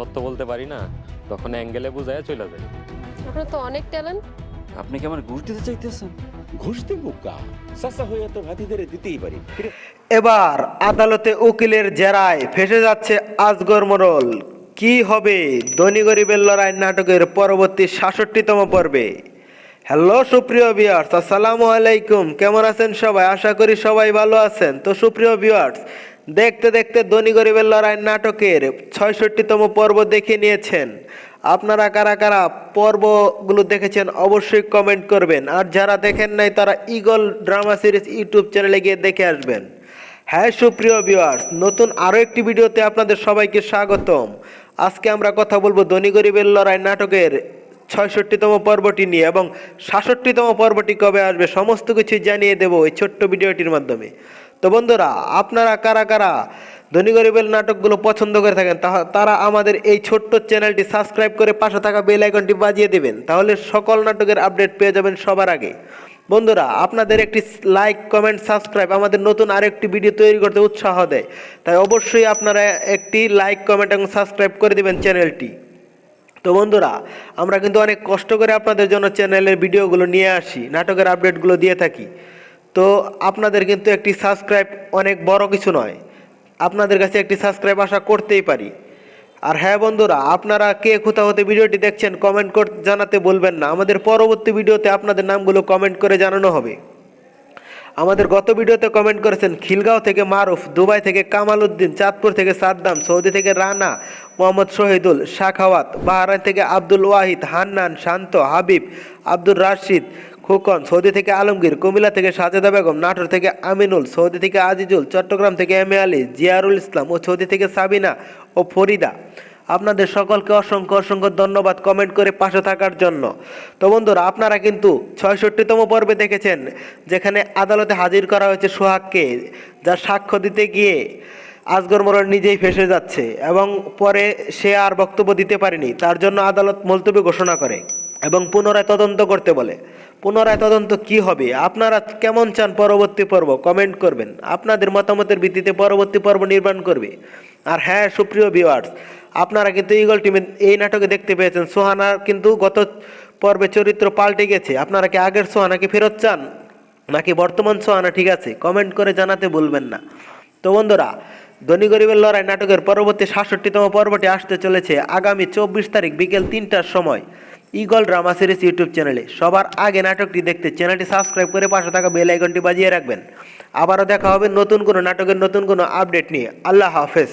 সত্য বলতে পারি না তখন অ্যাঙ্গেলে বুঝায় চলে যায় আপনার তো অনেক ট্যালেন্ট। আপনি কি আমার ঘুষ দিতে চাইতেছেন? ঘুষ দিব কা? চাচা হয়ে তো ভাতিদের দিতেই পারি। এবার আদালতে উকিলের জেরায় ফেসে যাচ্ছে আজগর মোড়ল। কি হবে? ধনী গরিবের লড়াই নাটকের পরবর্তী সাতষট্টিতম পর্বে। হ্যালো সুপ্রিয় ভিউয়ার্স আসসালামু আলাইকুম। কেমন আছেন সবাই? আশা করি সবাই ভালো আছেন। তো সুপ্রিয় ভিউয়ার্স দেখতে দেখতে ধনী গরিবের লড়াই নাটকের ছয়ষট্টিতম পর্ব দেখে নিয়েছেন। আপনারা কারা কারা পর্বগুলো দেখেছেন অবশ্যই কমেন্ট করবেন। আর যারা দেখেন নাই, তারা ইগল ড্রামা সিরিজ ইউটিউব চ্যানেলে গিয়ে দেখে আসবেন। হ্যাঁ সুপ্রিয় ভিউয়ার্স নতুন আরও একটি ভিডিওতে আপনাদের সবাইকে স্বাগতম। আজকে আমরা কথা বলব ধনী গরিবের লড়াই নাটকের ছয়ষট্টিতম পর্বটি নিয়ে এবং সাতষট্টিতম পর্বটি কবে আসবে, সমস্ত কিছু জানিয়ে দেবো এই ছোট্ট ভিডিওটির মাধ্যমে। তো বন্ধুরা, আপনারা কারা কারা ধনী গরিবের নাটকগুলো পছন্দ করে থাকেন তারা আমাদের এই ছোট্ট চ্যানেলটি সাবস্ক্রাইব করে পাশে থাকা বেল আইকনটি বাজিয়ে দেবেন, তাহলে সকল নাটকের আপডেট পেয়ে যাবেন সবার আগে। বন্ধুরা, আপনাদের একটি লাইক কমেন্ট সাবস্ক্রাইব আমাদের নতুন আরেকটি ভিডিও তৈরি করতে উৎসাহ দেয়। তাই অবশ্যই আপনারা একটি লাইক কমেন্ট এবং সাবস্ক্রাইব করে দেবেন চ্যানেলটি। তো বন্ধুরা, আমরা কিন্তু অনেক কষ্ট করে আপনাদের জন্য চ্যানেলের ভিডিওগুলো নিয়ে আসি, নাটকের আপডেটগুলো দিয়ে থাকি। তো আপনাদের কিন্তু একটি সাবস্ক্রাইব অনেক বড় কিছু নয়। আপনাদের কাছে একটি সাবস্ক্রাইব আশা করতেই পারি। আর হ্যাঁ বন্ধুরা, আপনারা কে কোথাও হতে ভিডিওটি দেখছেন কমেন্ট কর জানাতে বলবেন না। আমাদের পরবর্তী ভিডিওতে আপনাদের নামগুলো কমেন্ট করে জানানো হবে। আমাদের গত ভিডিওতে কমেন্ট করেছেন খিলগাঁও থেকে মারুফ, দুবাই থেকে কামাল উদ্দিন চাঁদপুর থেকে সাদ্দাম, সৌদি থেকে রানা, মোহাম্মদ শহীদুল, শাখাওয়াত, বাহারাইন থেকে আব্দুল ওয়াহিদ, হান্নান, শান্ত, হাবিব, আব্দুর রাশিদ খোকন, সৌদি থেকে আলমগীর, কুমিল্লা থেকে সাজেদা বেগম, নাটোর থেকে আমিনুল, সৌদি থেকে আজিজুল, চট্টগ্রাম থেকে এম এ আলী, জিয়ারুল ইসলাম ও সৌদি থেকে সাবিনা ও ফরিদা। আপনাদের সকলকে অসংখ্য অসংখ্য ধন্যবাদ কমেন্ট করে পাশে থাকার জন্য। তো বন্ধুরা, আপনারা কিন্তু ছয়ষট্টিতম পর্বে দেখেছেন, যেখানে আদালতে হাজির করা হয়েছে সোহাগকে, যার সাক্ষ্য দিতে গিয়ে আজগর মোড়ল নিজেই ফেসে যাচ্ছে এবং পরে সে আর বক্তব্য দিতে পারেনি। তার জন্য আদালত মুলতবি ঘোষণা করে। এবং পুনরায় তদন্ত করতে বলে। পুনরায় তদন্ত কি হবে? আপনারা কেমন চান পরবর্তী পর্ব? কমেন্ট করবেন। আপনাদের মতামতের ভিত্তিতে পরবর্তী পর্ব নির্মাণ করবে। আর হ্যাঁ সুপ্রিয় ভিউয়ার্স আপনারা কিন্তু ইগল টিমে এই নাটকে দেখতে পেয়েছেন। সোহানার কিন্তু গত পর্বে চরিত্র পাল্টে গেছে। আপনারা কি আগের সোহানাকে ফেরত চান? নাকি বর্তমান সোহানা ঠিক আছে? কমেন্ট করে জানাতে ভুলবেন না। তো বন্ধুরা, ধনী গরিবের লড়াই নাটকের পরবর্তী সাতষট্টিতম পর্বটি আসতে চলেছে আগামী চব্বিশ তারিখ বিকেল তিনটার সময়। ইগল ড্রামা সিরিজ ইউটিউব চ্যানেলে। সবার আগে নাটকটি দেখতে চ্যানেলটি সাবস্ক্রাইব করে পাশে থাকা বেল আইকনটি বাজিয়ে রাখবেন। আবারও দেখা হবে নতুন কোনো নাটকের নতুন কোনো আপডেট নিয়ে। আল্লাহ হাফেজ।